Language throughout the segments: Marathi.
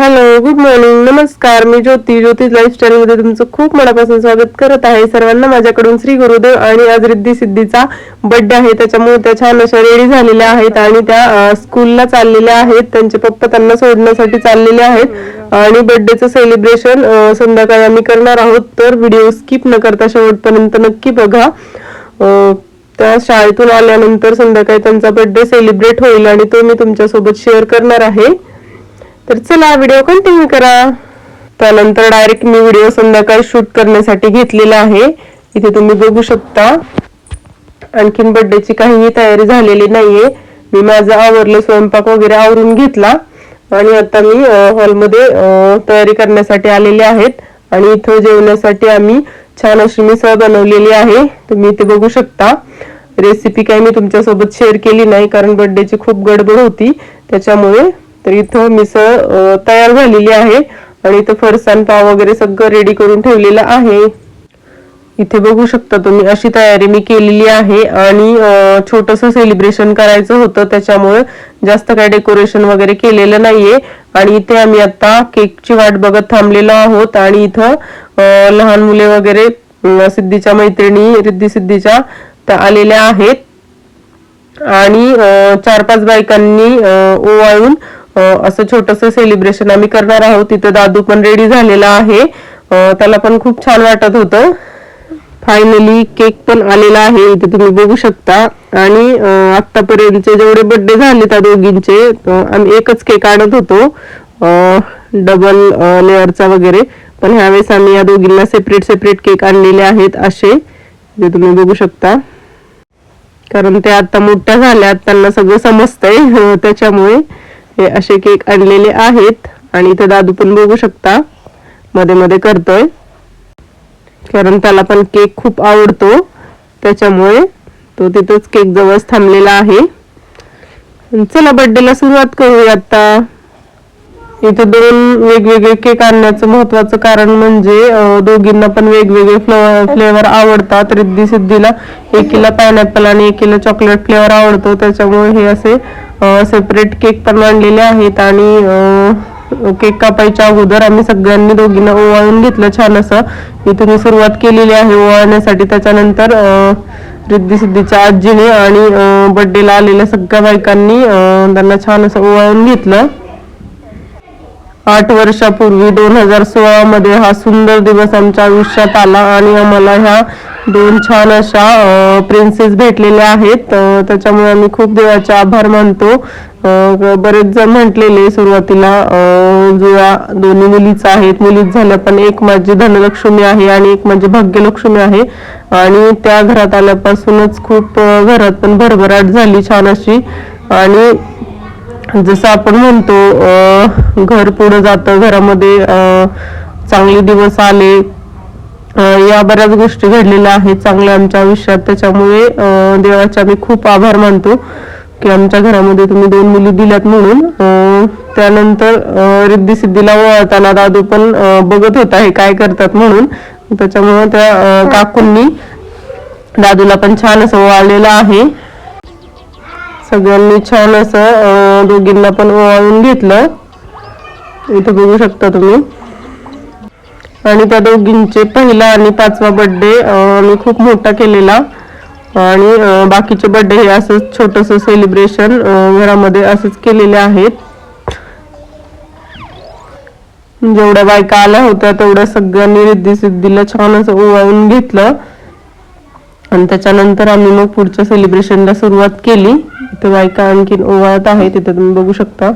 हॅलो गुड मॉर्निंग नमस्कार मी ज्योती. ज्योती लाईफस्टाईल मध्ये तुमचं खूप मनापासून स्वागत करत आहे. सर्वांना माझ्याकडून श्री गुरुदेव आणि आज रिद्धी सिद्धीचा बर्थडे आहे. त्याच्यामुळे त्या छान अशा रेडी झालेल्या आहेत आणि त्या स्कूलला चाललेल्या आहेत. त्यांचे पप्पा त्यांना सोडण्यासाठी चाललेले आहेत. आणि बर्थडेचं सेलिब्रेशन संध्याकाळी आम्ही करणार आहोत. तर व्हिडिओ स्किप न करता शेवटपर्यंत नक्की बघा. त्या शाळेतून आल्यानंतर संध्याकाळी त्यांचा बर्थडे सेलिब्रेट होईल आणि तो मी तुमच्यासोबत शेअर करणार आहे. तर चला व्हिडिओ कंटिन्यू करा. त्यानंतर डायरेक्ट मी व्हिडिओ संध्याकाळी शूट करण्यासाठी घेतलेला आहे. इथे तुम्ही बघू शकता. आणखीन बर्थडेची काहीही तयारी झालेली नाहीये. मी माझा आवरलं स्वयंपाक वगैरे आवरून घेतला. आणि आता मी हॉलमध्ये तयारी करण्यासाठी आलेले आहेत. आणि इथं जेवण्यासाठी आम्ही छान अशी मिसळ बनवलेली आहे. तुम्ही इथे बघू शकता. रेसिपी काही मी तुमच्यासोबत शेअर केली नाही कारण बर्थडेची खूप गडबड होती. त्याच्यामुळे तर इथं मिसळ तयार झालेली आहे. आणि इथं फरसाण पाव वगैरे सगळं रेडी करून ठेवलेलं आहे. इथे बघू शकता तुम्ही अशी तयारी मी केलेली आहे. आणि छोटस सेलिब्रेशन करायचं होतं त्याच्यामुळे जास्त काय डेकोरेशन वगैरे केलेलं नाहीये. आणि इथे आम्ही आता केकची वाट बघत थांबलेलो आहोत. आणि इथं लहान मुले वगैरे सिद्धीच्या मैत्रिणी रिद्धी सिद्धीच्या त्या आलेल्या आहेत. आणि चार पाच बायकांनी ओवाळून असं छोटस सेलिब्रेशन आम्ही करणार आहोत. तिथं दादू पण रेडी झालेला आहे. त्याला पण खूप छान वाटत होतं. फायनली केक पण आलेला आहे. इथे तुम्ही बघू शकता. आणि आतापर्यंतचे जेवढे बर्थडे झाले त्या दोघींचे आम्ही एकच केक आणत होतो. डबल लेअरचा वगैरे. पण ह्यावेळेस आम्ही या दोघींना सेपरेट सेपरेट केक आणलेले आहेत असे. जे तुम्ही बघू शकता. कारण ते आता मोठ्या झाल्यात. त्यांना सगळं समजतंय. त्याच्यामुळे हे असे केक आणलेले आहेत आणि इथं दादू पण बघू शकता. मध्ये मध्ये करतोय. कारण त्याला पण केक खूप आवडतो. त्याच्यामुळे तो तिथंच केक जवळ थांबलेला आहे. चला बर्थडेला सुरुवात करूया आता. इथे दोन वेगवेगळे केक आणण्याचं महत्वाचं कारण म्हणजे दोघींना पण वेगवेगळे फ्लेवर आवडतात. रिद्धी सिद्धीला एकीला पायनॅपल आणि एकीला चॉकलेट फ्लेवर आवडतो. त्याच्यामुळे हे असे सेपरेट केक पण आणलेले आहेत आणि केक कापायच्या अगोदर आम्ही सगळ्यांनी दोघींना ओवाळून घेतलं छान असं. इथे मी सुरुवात केलेली आहे ओवाळण्यासाठी. त्याच्यानंतर रिद्धी सिद्धीच्या आजीने आणि बर्थडेला आलेल्या सगळ्या बायकांनी त्यांना छान असं ओवाळून घेतलं. आठ वर्षापूर्वी दोन हजार सोळा मध्ये हा सुंदर दिवस आमच्या आयुष्यात आला आणि आम्हाला ह्या दोन छान अशा प्रिन्सेस भेटलेल्या आहेत. त्याच्यामुळे आम्ही खूप देवाचे आभार मानतो. बरेच जण म्हटलेले सुरुवातीला जुळ्या दोन्ही मुलीच आहेत मुलीच झाल्या पण एक माझी धनलक्ष्मी आहे आणि एक माझी भाग्यलक्ष्मी आहे. आणि त्या घरात आल्यापासूनच खूप घरात पण भरभराट झाली छान अशी. आणि जसं आपण म्हणतो घर पुढं जातं घरामध्ये चांगले दिवस आले या बऱ्याच गोष्टी घडलेल्या आहेत चांगल्या आमच्या आयुष्यात. त्याच्यामुळे देवाचे आम्ही खूप आभार मानतो की आमच्या घरामध्ये तुम्ही दोन मुली दिल्यात म्हणून. त्यानंतर रिद्धी सिद्धीला ओवाळताना दादू पण बघत होता हे काय करतात म्हणून. त्याच्यामुळे त्या काकूंनी दादूला पण छान असं वळलेलं आहे. सगळ्यांनी छान असं दोघींना पण ओवाळून घेतलं. इथं बघू शकता तुम्ही. आणि त्या दोघींचे पहिला आणि पाचवा बड्डे मी खूप मोठा केलेला. आणि बाकीचे बड्डे हे असंच छोटस सेलिब्रेशन घरामध्ये असंच केलेले आहेत. जेवढ्या बायका आल्या होत्या तेवढ्या सगळ्यांनी रिद्धी सिद्धीला छान असं ओवाळून घेतलं. आणि त्याच्यानंतर आम्ही मग पुढच्या सेलिब्रेशनला सुरुवात केली. इथे बायका आणखीन ओवाळत आहे तिथे तुम्ही बघू शकता.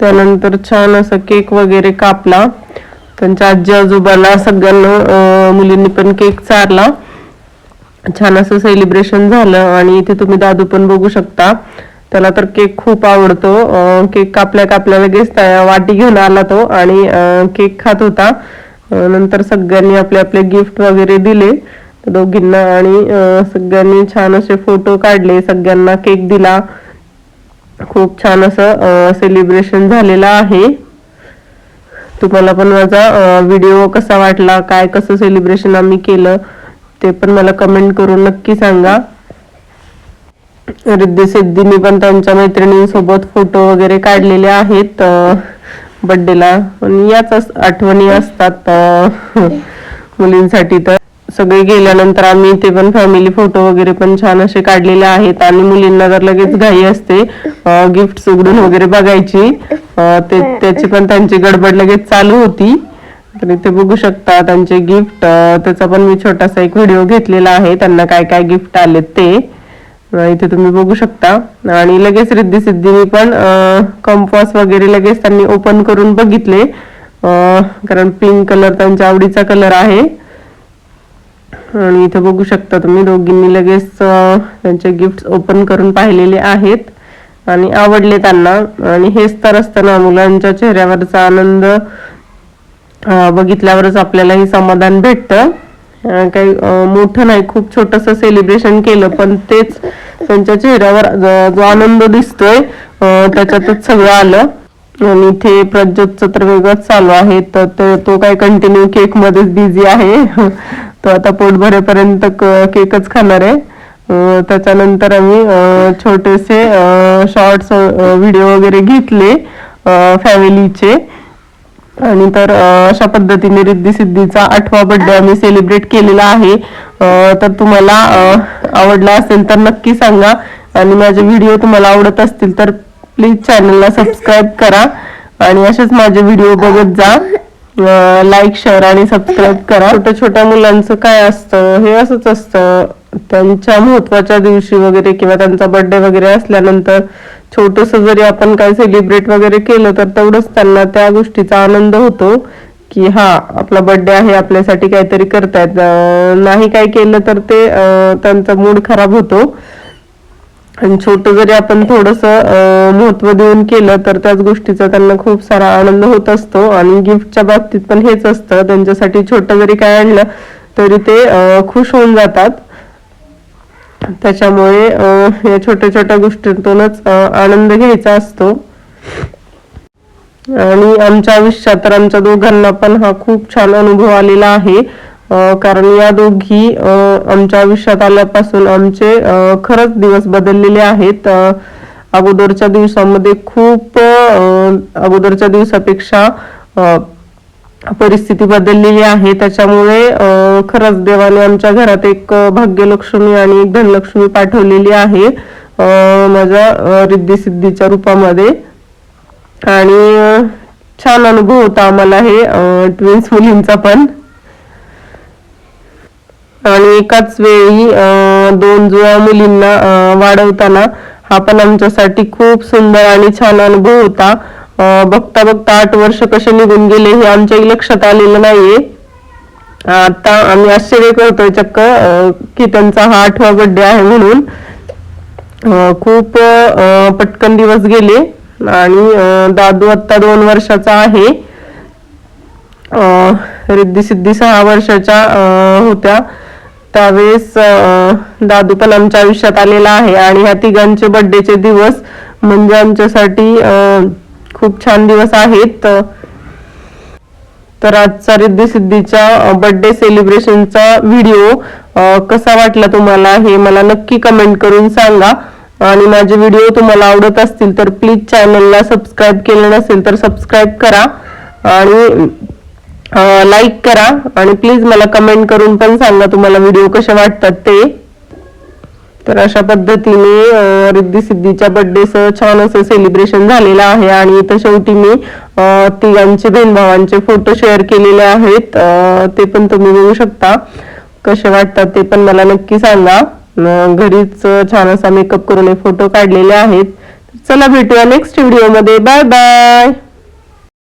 त्यानंतर छान असा केक वगैरे कापला. त्यांच्या आजी आजोबाला सगळ्यांना मुलींनी पण केक चारला. छान असं सेलिब्रेशन झालं आणि इथे तुम्ही दादू पण बघू शकता. त्याला तर केक खूप आवडतो. केक कापल्या कापल्या लगेच वाटी घेऊन आला तो आणि केक खात होता. नंतर सगळ्यांनी आपले आपले गिफ्ट वगैरे दिले. दोघींना आणि सगळ्यांनी छान असे फोटो काढले. सगळ्यांना केक दिला. खूप छान असं सेलिब्रेशन झालेलं आहे. तुम्हाला पण माझा व्हिडिओ कसा वाटला काय कसं सेलिब्रेशन आम्ही केलं ते पण मला कमेंट करून नक्की सांगा. रिद्धी सिद्धीने पण त्यांच्या मैत्रिणींसोबत फोटो वगैरे काढलेले आहेत बर्थडेला पण याच आठवणी असतात मुलींसाठी तर. सगळे गेल्यानंतर आम्ही ते पण फॅमिली फोटो वगैरे पण छान असे काढलेले आहेत आणि मुलींना तर लगेच घाई असते गिफ्ट उघडून वगैरे बघायची ते त्याची पण त्यांची गडबड लगेच चालू होती. तर इथे बघू शकता त्यांचे गिफ्ट त्याचा पण मी छोटासा एक व्हिडिओ घेतलेला आहे. त्यांना काय काय गिफ्ट आले ते. इथे तुम्ही बघू शकता. आणि लगेच रिद्धी सिद्धीने पण कंपॉस वगैरे लगेच त्यांनी ओपन करून बघितले. कारण पिंक कलर त्यांच्या आवडीचा कलर आहे. आणि इथे बघू शकता तुम्ही दोघींनी लगेच त्यांचे गिफ्ट ओपन करून पाहिलेले आहेत. आणि आवडले त्यांना. आणि हेच तर असताना मुलांच्या चेहऱ्यावरचा आनंद बघितल्यावरच आपल्यालाही समाधान भेटतं. काही मोठं नाही खूप छोटस सेलिब्रेशन केलं पण तेच त्यांच्या चेहऱ्यावर जो आनंद दिसतोय त्याच्यातच सगळं आलं. आणि इथे प्रज्योतचं तर वेगळंच चालू आहे. तर तो काय कंटिन्यू केक मध्येच बिझी आहे. तो आता पोट भरेपर्यंत क- केकच खाणार आहे. त्याच्यानंतर आम्ही छोटेसे शॉर्ट्स व्हिडिओ वगैरे घेतले फॅमिलीचे आणि तर अशा पद्धतीने रिद्धी सिद्धीचा आठवा बर्थडे आम्ही सेलिब्रेट केलेला आहे. तर तुम्हाला आवडला असेल तर नक्की सांगा. आणि माझे व्हिडिओ तुम्हाला आवडत असतील तर प्लीज चॅनलला सबस्क्राईब करा. आणि असेच माझे व्हिडिओ बघत जा. लाईक शेअर आणि सबस्क्राईब करा. छोट्या छोट्या मुलांचं काय असतं हे असंच असतं. त्यांच्या महत्त्वाच्या दिवशी वगैरे किंवा त्यांचा बर्थडे वगैरे असल्यानंतर छोटस जरी आपण काय सेलिब्रेट वगैरे केलं तर तेवढंच त्यांना त्या गोष्टीचा आनंद होतो की हा आपला बर्थडे आहे आपल्यासाठी काहीतरी करतायत. नाही काय केलं तर ते त्यांचा मूड खराब होतो. आणि छोटं जरी आपण थोडस महत्त्व देऊन केलं तर त्याच गोष्टीचा त्यांना खूप सारा आनंद होत असतो. आणि गिफ्टच्या बाबतीत पण हेच असतं. त्यांच्यासाठी छोटं जरी काय आणलं तरी ते अं, खुश होऊन जातात. त्याच्यामुळे अं, या छोट्या छोट्या गोष्टींतूनच आनंद घ्यायचा असतो. आणि आमच्या आयुष्यात तर आमच्या दोघांना पण हा खूप छान अनुभव आलेला आहे. कारण या दोघी आमच्या आयुष्यात आल्यापासून आमचे खरंच दिवस बदललेले आहेत. अगोदरच्या दिवसामध्ये खूप अगोदरच्या दिवसापेक्षा परिस्थिती बदललेली आहे. त्याच्यामुळे खरंच देवाने आमच्या घरात एक भाग्यलक्ष्मी आणि एक धनलक्ष्मी पाठवलेली आहे. माझ्या रिद्धी सिद्धीच्या रूपामध्ये. आणि छान अनुभव होता आम्हाला हे ट्विन्स मुलींचा पण. आणि एकाच वेळी दोन जुळ्या मुलींना वाढवताना हा पण आमच्यासाठी खूप सुंदर आणि छान अनुभव होता. बघता बघता आठ वर्ष कसे निघून गेले हे आमच्याही लक्षात आलेलं नाहीये. आता आम्ही आश्चर्य करतोय चक्क की त्यांचा हा आठवा बड्डे आहे म्हणून. खूप पटकन दिवस गेले आणि दादू आता दोन वर्षाचा आहे. अं, रिद्धी सिद्धी सहा वर्षाच्या होत्या. त्यावेळेस दादू पण आमच्या आयुष्यात आलेला आहे आणि ह्या तिघांचे बर्थडेचे दिवस म्हणजे आमच्यासाठी खूप छान दिवस आहेत. तर आजचा रिद्धी सिद्धीच्या बर्थडे सेलिब्रेशनचा व्हिडिओ कसा वाटला तुम्हाला हे मला नक्की कमेंट करून सांगा. आणि माझे व्हिडिओ तुम्हाला आवडत असतील तर प्लीज चॅनलला सबस्क्राईब केलं नसेल तर सबस्क्राईब करा. आणि लाईक करा आणि प्लीज मला कमेंट करून पण सांगा तुम्हाला व्हिडिओ कसे वाटतात ते. तर अशा पद्धतीने रिद्धी सिद्धीच्या बर्थडेचं छान असं सेलिब्रेशन झालेलं आहे आणि इथं शेवटी मी तिघांचे बहीण भावांचे फोटो शेअर केलेले आहेत. ते पण तुम्ही बघू शकता. कसे वाटतात ते पण मला नक्की सांगा. घरीच छान असा मेकअप करून हे फोटो काढलेले आहेत. चला भेटूया नेक्स्ट व्हिडिओमध्ये. Bye bye